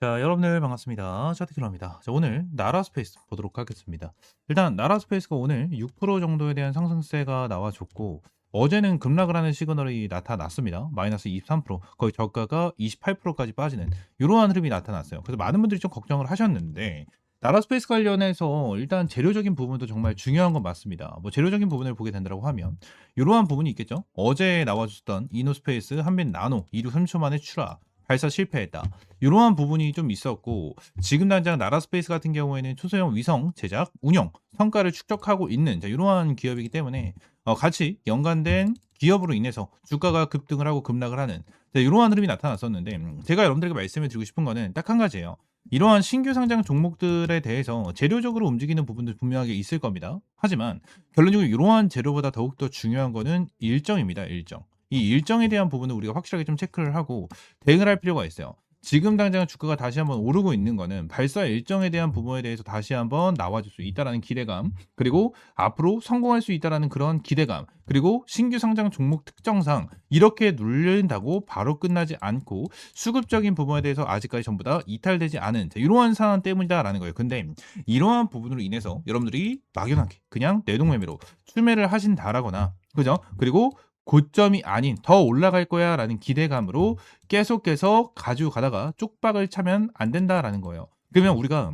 자, 여러분들 반갑습니다. 차트킬러입니다. 자, 오늘 나라 스페이스 보도록 하겠습니다. 일단 나라 스페이스가 오늘 6% 정도에 대한 상승세가 나와줬고 어제는 급락을 하는 시그널이 나타났습니다. 마이너스 23%, 거의 저가가 28%까지 빠지는 이러한 흐름이 나타났어요. 그래서 많은 분들이 좀 걱정을 하셨는데 나라 스페이스 관련해서 일단 재료적인 부분도 정말 중요한 건 맞습니다. 뭐 재료적인 부분을 보게 된다고 하면 이러한 부분이 있겠죠. 어제 나와줬던 이노스페이스, 한빛 나노, 2류 3초 만에 추락, 발사 실패했다. 이러한 부분이 좀 있었고 지금 당장 나라스페이스 같은 경우에는 초소형 위성 제작, 운영, 성과를 축적하고 있는 자, 이러한 기업이기 때문에 어, 같이 연관된 기업으로 인해서 주가가 급등을 하고 급락을 하는 자, 이러한 흐름이 나타났었는데 음, 제가 여러분들에게 말씀을 드리고 싶은 거는 딱 한 가지예요. 이러한 신규 상장 종목들에 대해서 재료적으로 움직이는 부분도 분명하게 있을 겁니다. 하지만 결론적으로 이러한 재료보다 더욱더 중요한 거는 일정입니다. 일정. 이 일정에 대한 부분은 우리가 확실하게 좀 체크를 하고 대응을 할 필요가 있어요. 지금 당장 주가가 다시 한번 오르고 있는 거는 발사 일정에 대한 부분에 대해서 다시 한번 나와줄 수 있다라는 기대감, 그리고 앞으로 성공할 수 있다라는 그런 기대감, 그리고 신규 상장 종목 특정상 이렇게 눌린다고 바로 끝나지 않고 수급적인 부분에 대해서 아직까지 전부 다 이탈되지 않은 자, 이러한 상황 때문이다라는 거예요. 근데 이러한 부분으로 인해서 여러분들이 막연하게 그냥 내동매매로 출매를 하신다라거나 그죠? 그리고 고점이 아닌 더 올라갈 거야 라는 기대감으로 계속해서 가지고 가다가 쪽박을 차면 안 된다라는 거예요. 그러면 우리가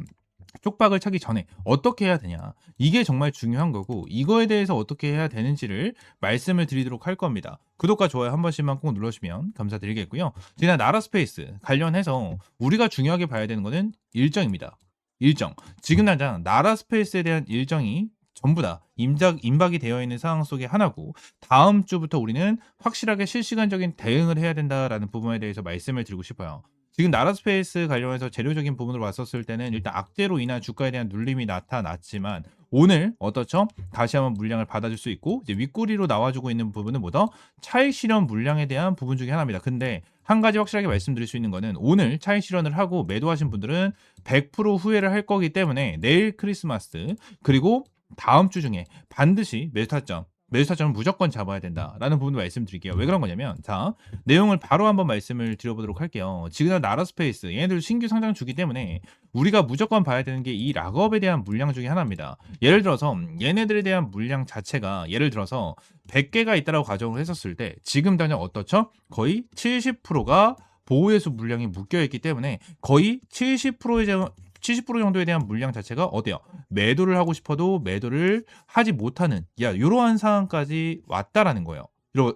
쪽박을 차기 전에 어떻게 해야 되냐. 이게 정말 중요한 거고 이거에 대해서 어떻게 해야 되는지를 말씀을 드리도록 할 겁니다. 구독과 좋아요 한 번씩만 꼭 눌러주시면 감사드리겠고요. 지난 나라스페이스 관련해서 우리가 중요하게 봐야 되는 거는 일정입니다. 일정. 지금 당장 나라스페이스에 대한 일정이 전부 다 임작, 임박이 되어 있는 상황 속의 하나고 다음 주부터 우리는 확실하게 실시간적인 대응을 해야 된다라는 부분에 대해서 말씀을 드리고 싶어요. 지금 나라스페이스 관련해서 재료적인 부분으로 왔었을 때는 일단 악재로 인한 주가에 대한 눌림이 나타났지만 오늘 어떻죠? 다시 한번 물량을 받아줄 수 있고 이제 윗꼬리로 나와주고 있는 부분은 뭐다? 차익 실현 물량에 대한 부분 중에 하나입니다. 근데 한 가지 확실하게 말씀드릴 수 있는 거는 오늘 차익 실현을 하고 매도하신 분들은 100% 후회를 할 거기 때문에 내일 크리스마스 그리고 다음 주 중에 반드시 매수 타점 매수 타점을 무조건 잡아야 된다라는 부분을 말씀드릴게요. 왜 그런 거냐면 자 내용을 바로 한번 말씀을 드려보도록 할게요. 지금 나라스페이스 얘네들 신규 상장 주기 때문에 우리가 무조건 봐야 되는 게 이 락업에 대한 물량 중에 하나입니다. 예를 들어서 얘네들에 대한 물량 자체가 예를 들어서 100개가 있다라고 가정을 했었을 때 지금 당장 어떻죠? 거의 70%가 보호예수 물량이 묶여 있기 때문에 거의 70%의 70% 정도에 대한 물량 자체가 어때요? 매도를 하고 싶어도 매도를 하지 못하는 야 이러한 상황까지 왔다라는 거예요.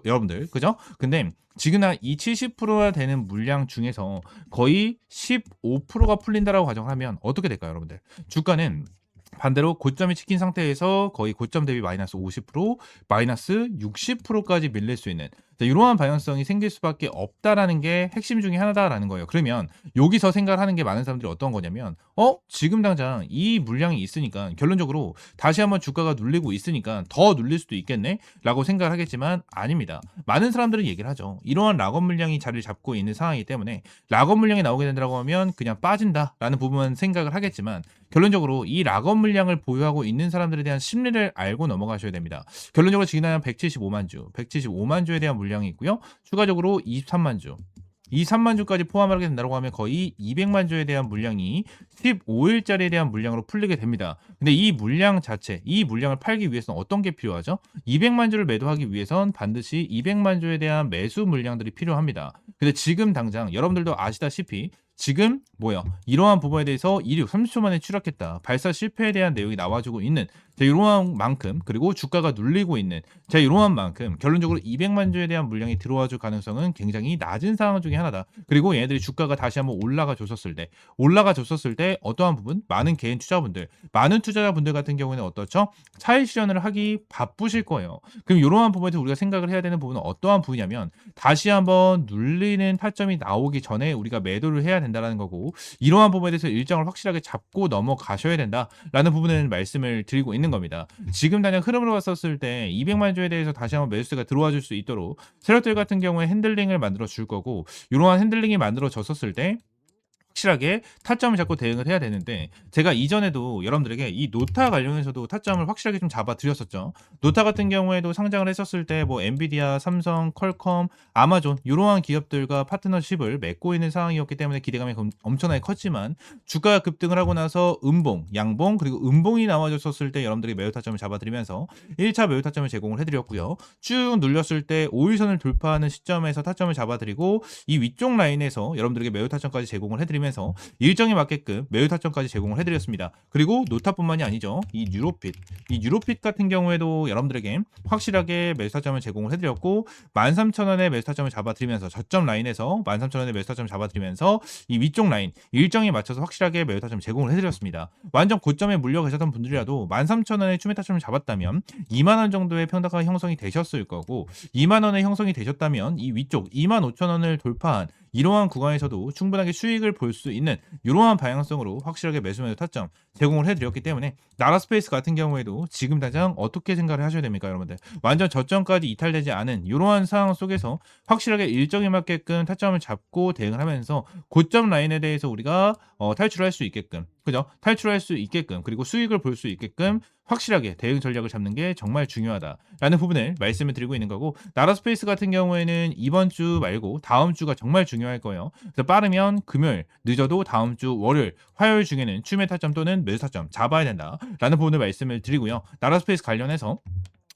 여러분들 그죠? 근데 지금 이 70%가 되는 물량 중에서 거의 15%가 풀린다라고 가정하면 어떻게 될까요, 여러분들? 주가는 반대로 고점이 찍힌 상태에서 거의 고점 대비 마이너스 50%, 마이너스 60%까지 밀릴 수 있는 이러한 방향성이 생길 수밖에 없다라는 게 핵심 중에 하나다라는 거예요. 그러면 여기서 생각을 하는 게 많은 사람들이 어떤 거냐면, 어 지금 당장 이 물량이 있으니까 결론적으로 다시 한번 주가가 눌리고 있으니까 더 눌릴 수도 있겠네라고 생각을 하겠지만 아닙니다. 많은 사람들은 얘기를 하죠. 이러한 락업 물량이 자리를 잡고 있는 상황이기 때문에 락업 물량이 나오게 된다고 하면 그냥 빠진다라는 부분 생각을 하겠지만 결론적으로 이 락업 물량을 보유하고 있는 사람들에 대한 심리를 알고 넘어가셔야 됩니다. 결론적으로 지난 175만 주, 175만 주에 대한 물량 이 있고요. 추가적으로 23만 주, 이 3만 주까지 포함하게 된다고 하면 거의 200만 주에 대한 물량이 15일짜리에 대한 물량으로 풀리게 됩니다. 근데 이 물량 자체, 이 물량을 팔기 위해서는 어떤 게 필요하죠? 200만 주를 매도하기 위해선 반드시 200만 주에 대한 매수 물량들이 필요합니다. 근데 지금 당장 여러분들도 아시다시피 지금 뭐야 이러한 부분에 대해서 1위 30초 만에 추락했다 발사 실패에 대한 내용이 나와주고 있는 자, 이러한 만큼 그리고 주가가 눌리고 있는 자 이러한 만큼 결론적으로 200만 주에 대한 물량이 들어와 줄 가능성은 굉장히 낮은 상황 중에 하나다. 그리고 얘네들이 주가가 다시 한번 올라가 줬었을 때 올라가 줬었을 때 어떠한 부분? 많은 개인 투자분들 많은 투자자분들 같은 경우에는 어떻죠? 차익 실현을 하기 바쁘실 거예요. 그럼 이러한 부분에서 우리가 생각을 해야 되는 부분은 어떠한 부분이냐면 다시 한번 눌리는 타점이 나오기 전에 우리가 매도를 해야 된다는 거고 이러한 부분에 대해서 일정을 확실하게 잡고 넘어가셔야 된다라는 부분을 말씀을 드리고 있는 겁니다. 지금 단연 흐름으로 봤었을 때 200만 주에 대해서 다시 한번 매수가 들어와 줄 수 있도록 세력들 같은 경우에 핸들링을 만들어 줄 거고 이러한 핸들링이 만들어졌었을 때 확실하게 타점을 잡고 대응을 해야 되는데 제가 이전에도 여러분들에게 이 노타 관련해서도 타점을 확실하게 좀 잡아 드렸었죠. 노타 같은 경우에도 상장을 했었을 때 뭐 엔비디아, 삼성, 퀄컴, 아마존 이러한 기업들과 파트너십을 맺고 있는 상황이었기 때문에 기대감이 검- 엄청나게 컸지만 주가가 급등을 하고 나서 음봉, 양봉 그리고 음봉이 나와줬었을 때 여러분들이 매우 타점을 잡아드리면서 1차 매우 타점을 제공을 해드렸고요. 쭉 눌렸을 때 5일선을 돌파하는 시점에서 타점을 잡아드리고 이 위쪽 라인에서 여러분들에게 매우 타점까지 제공을 해드리면 서 일정에 맞게끔 매우 타점까지 제공을 해드렸습니다. 그리고 노타뿐만이 아니죠. 이 뉴로핏, 이 뉴로핏 같은 경우에도 여러분들에게 확실하게 매수 타점을 제공을 해드렸고 13,000원의 매수 타점을 잡아드리면서 저점 라인에서 13,000원의 매수 타점을 잡아드리면서 이 위쪽 라인 일정에 맞춰서 확실하게 매우 타점 제공을 해드렸습니다. 완전 고점에 물려 계셨던 분들이라도 13,000원의 추매 타점을 잡았다면 2만 원 정도의 평가가 형성이 되셨을 거고 2만 원의 형성이 되셨다면 이 위쪽 2만 5천 원을 돌파한 이러한 구간에서도 충분하게 수익을 볼 수 있는 이러한 방향성으로 확실하게 매수 매수 타점 제공을 해드렸기 때문에 나라 스페이스 같은 경우에도 지금 당장 어떻게 생각을 하셔야 됩니까 여러분들? 완전 저점까지 이탈되지 않은 이러한 상황 속에서 확실하게 일정에 맞게끔 타점을 잡고 대응을 하면서 고점 라인에 대해서 우리가 어, 탈출할 수 있게끔 그죠 탈출할 수 있게끔 그리고 수익을 볼 수 있게끔 확실하게 대응 전략을 잡는 게 정말 중요하다라는 부분을 말씀을 드리고 있는 거고 나라 스페이스 같은 경우에는 이번 주 말고 다음 주가 정말 중요할 거예요. 그래서 빠르면 금요일, 늦어도 다음 주 월요일, 화요일 중에는 추매 타점 또는 매수 타점 잡아야 된다라는 부분을 말씀을 드리고요. 나라 스페이스 관련해서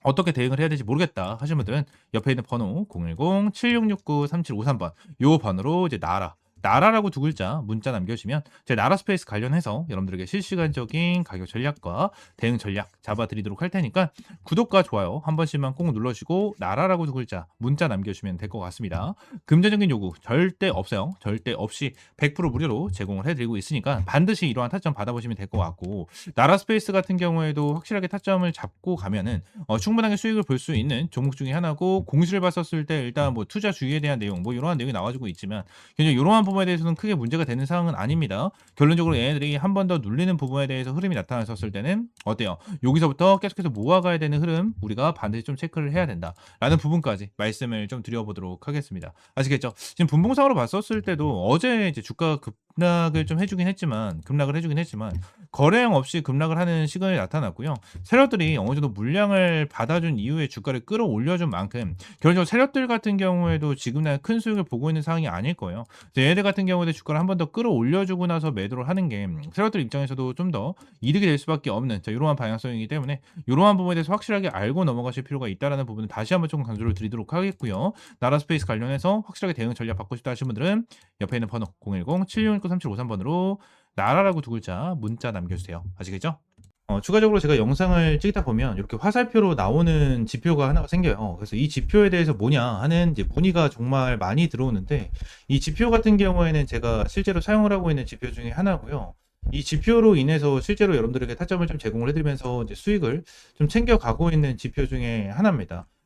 어떻게 대응을 해야 될지 모르겠다 하시는 분들은 옆에 있는 번호 010-7669-3753번 요 번호로 이제 나라 나라라고 두 글자 문자 남겨주시면 제 나라 스페이스 관련해서 여러분들에게 실시간적인 가격 전략과 대응 전략 잡아드리도록 할 테니까 구독과 좋아요 한 번씩만 꼭 눌러주시고 나라라고 두 글자 문자 남겨주시면 될 것 같습니다. 금전적인 요구 절대 없어요. 절대 없이 100% 무료로 제공을 해드리고 있으니까 반드시 이러한 타점 받아보시면 될 것 같고 나라 스페이스 같은 경우에도 확실하게 타점을 잡고 가면은 어, 충분하게 수익을 볼 수 있는 종목 중에 하나고 공시를 봤었을 때 일단 뭐 투자 주의에 대한 내용 뭐 이러한 내용이 나와주고 있지만 굉장히 이러한 부분 에 대해서는 크게 문제가 되는 상황은 아닙니다. 결론적으로 얘네들이 한 번 더 눌리는 부분에 대해서 흐름이 나타났었을 때는 어때요? 여기서부터 계속해서 모아가야 되는 흐름 우리가 반드시 좀 체크를 해야 된다라는 부분까지 말씀을 좀 드려보도록 하겠습니다. 아시겠죠? 지금 분봉상으로 봤었을 때도 어제 이제 주가 급 락을 좀 해주긴 했지만 급락을 해주긴 했지만 거래량 없이 급락을 하는 시간이 나타났고요. 세력들이 어느 정도 물량을 받아준 이후에 주가를 끌어올려준 만큼 결론적으로 세력들 같은 경우에도 지금날 큰 수익을 보고 있는 상황이 아닐 거예요. 얘네들 같은 경우에도 주가를 한 번 더 끌어올려주고 나서 매도를 하는 게 세력들 입장에서도 좀 더 이득이 될 수밖에 없는 자, 이러한 방향성이기 때문에 이러한 부분에 대해서 확실하게 알고 넘어가실 필요가 있다라는 부분을 다시 한번 조금 강조를 드리도록 하겠고요. 나라 스페이스 관련해서 확실하게 대응 전략 받고 싶다 하시는 분들은 옆에 있는 번호 010-7669-3753번으로 나라라고 두 글자 문자 남겨주세요. 아시겠죠? 어, 추가적으로 제가 영상을 찍다 보면 이렇게 화살표로 나오는 지표가 하나가 생겨요. 그래서 이 지표에 대해서 뭐냐 하는 문의가 정말 많이 들어오는데 이 지표 같은 경우에는 제가 실제로 사용을 하고 있는 지표 중에 하나고요. 이 지표로 인해서 실제로 여러분들에게 타점을 좀 제공을 해드리면서 수익을 좀 챙겨가고 있는 지표 중에 하나입니다.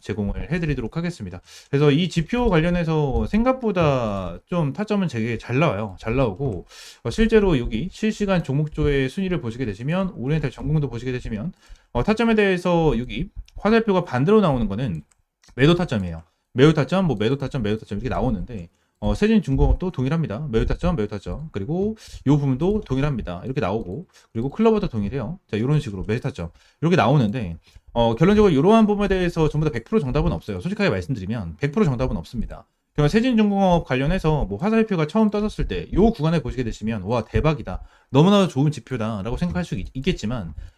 제공을 해드리도록 하겠습니다. 그래서 이 지표 관련해서 생각보다 좀 타점은 되게 잘 나와요. 잘 나오고 어, 실제로 여기 실시간 종목조의 순위를 보시게 되시면 오리엔탈 전공도 보시게 되시면 어, 타점에 대해서 여기 화살표가 반대로 나오는 거는 매도 타점이에요. 매우 타점, 뭐 매도 타점, 매도 타점 이렇게 나오는데 어, 세진 중공업도 동일합니다. 매우 타점, 매우 타점. 그리고 이 부분도 동일합니다. 이렇게 나오고 그리고 클러버도 동일해요. 자, 이런 식으로 매수 타점 이렇게 나오는데 어, 결론적으로 이러한 부분에 대해서 전부 다 100% 정답은 없어요. 솔직하게 말씀드리면 100% 정답은 없습니다. 그러면 세진중공업 관련해서 뭐 화살표가 처음 떠졌을 때 이 구간에 보시게 되시면 와 대박이다 너무나도 좋은 지표다라고 생각할 수 있, 있겠지만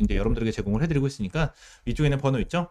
이제 여러분들에게 제공을 해드리고 있으니까 위쪽에는 번호 있죠?